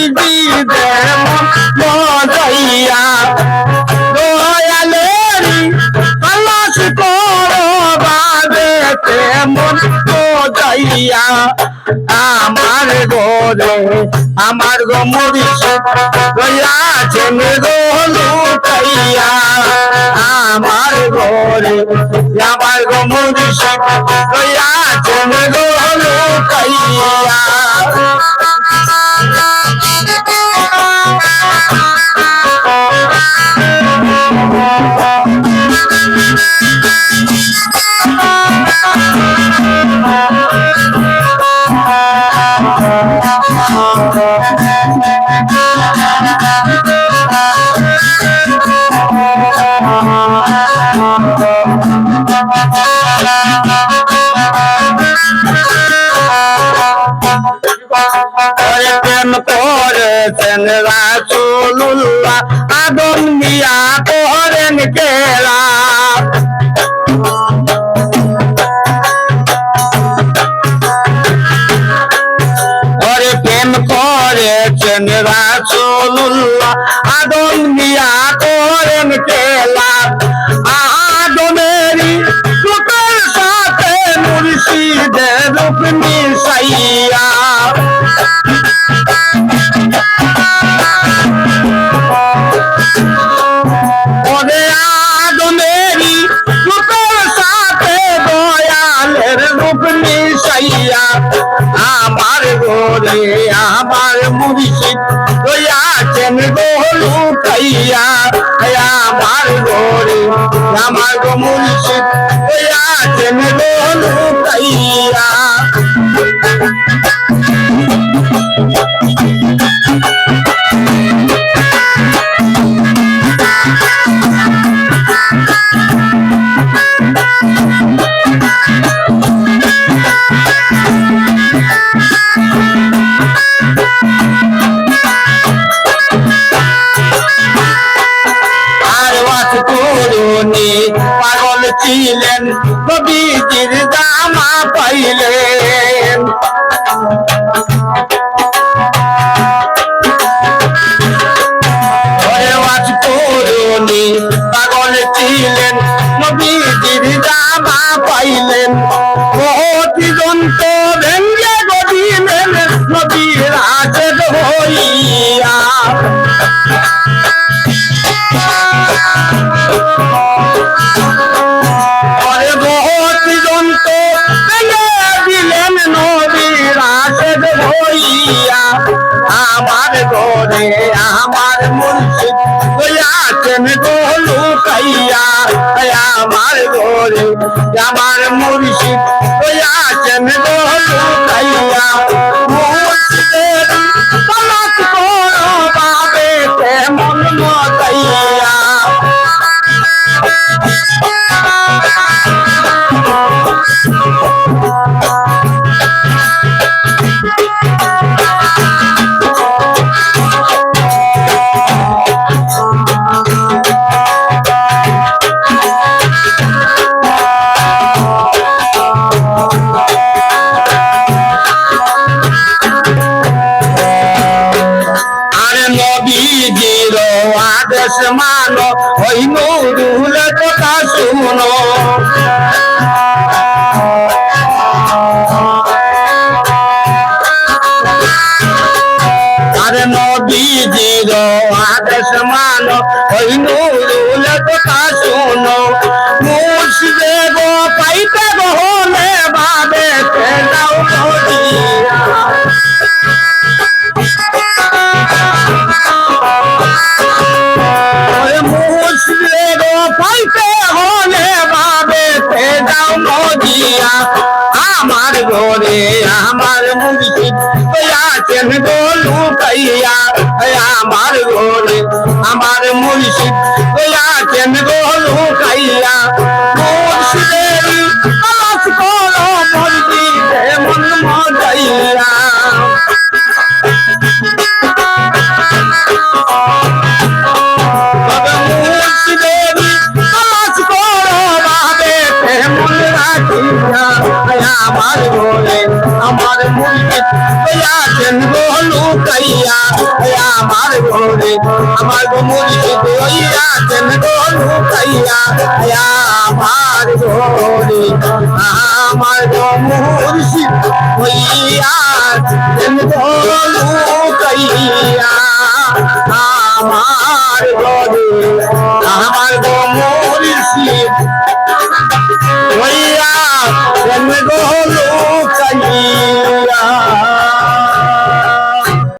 মুরিদিদের মজাইয়া। দয়ালেরি তলাশ করো বাবে তেমন মজাইয়া। আমার ঘরে আমার গো মরিস রয়াছেন গো করেছেন রাসুল্লাহ আদম মিয়া করেন কেরা। করে প্রেম করেছেন রাসুল্লাহ আদম মিয়া করেন কেলা আমার গোরে আমার মুর্শিদ দয়াছেন গোলু খাইয়া আমার গোরে আমার গো মুর্শিদ দয়াছেন গোলু খাইয়া ছিলেন কবিজির জামা পাইলেন পাগল ছিলেন, নবীজির জামা পাইলেন। বহুতি জন্ত ভেঙ্গে গদিলেন নবীর আশের হইয়া হইয়া আমার ঘরে, আমার মুর্শিদ হইয়াছেন গোলু লুকাইয়া। আমার ঘরে, আমার মুর্শিদ হইয়াছেন গোলু কাইয়া আদেশ মানো ওই নুরুল কথা শুনো। আমার ঘরে আমার মুর্শিদ আছেন গোলু কাইয়া আমার ঘরে আমার মুর্শিদ ঘরে আমার ঘরে আমার গো মুর্শিদ হইয়া কেন গো আমার ঘরে আমার